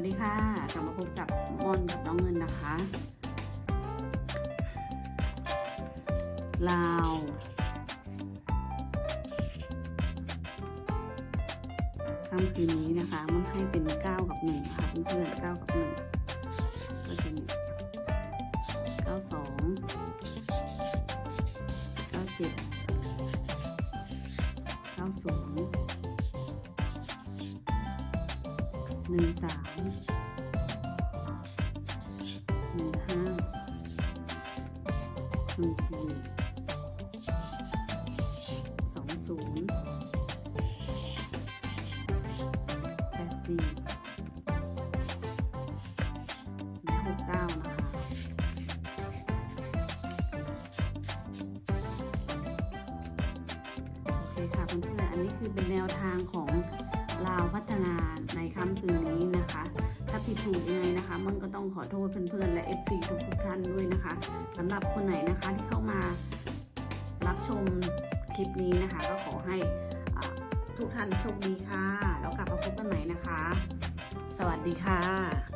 วัสดีค่ะ กลับมาพบกับมอนกับน้องเงินนะคะลาวค่ำคืนนี้นะคะ มันให้เป็น 9 กับ1นะคะเพื่อนๆ9กับ1ก็จะมี92 97 90 หนึ่งสามหนึ่งห้าหนึ่งสี่สองศูนย์แปดสี่และหกเก้านะคะโอเคค่ะเพื่อนๆอันนี้คือเป็นแนวทางของ ลาวพัฒนาในค่ำคืนนี้นะคะ ถ้าผิดถูกยังไงนะคะ มันก็ต้องขอโทษเพื่อนๆ และ FC ทุกๆท่านด้วยนะคะสำหรับคนไหนนะคะที่เข้ามารับชมคลิปนี้นะคะ ก็ขอให้ทุกท่านโชคดีค่ะ แล้วกลับมาพบกันใหม่นะคะ สวัสดีค่ะ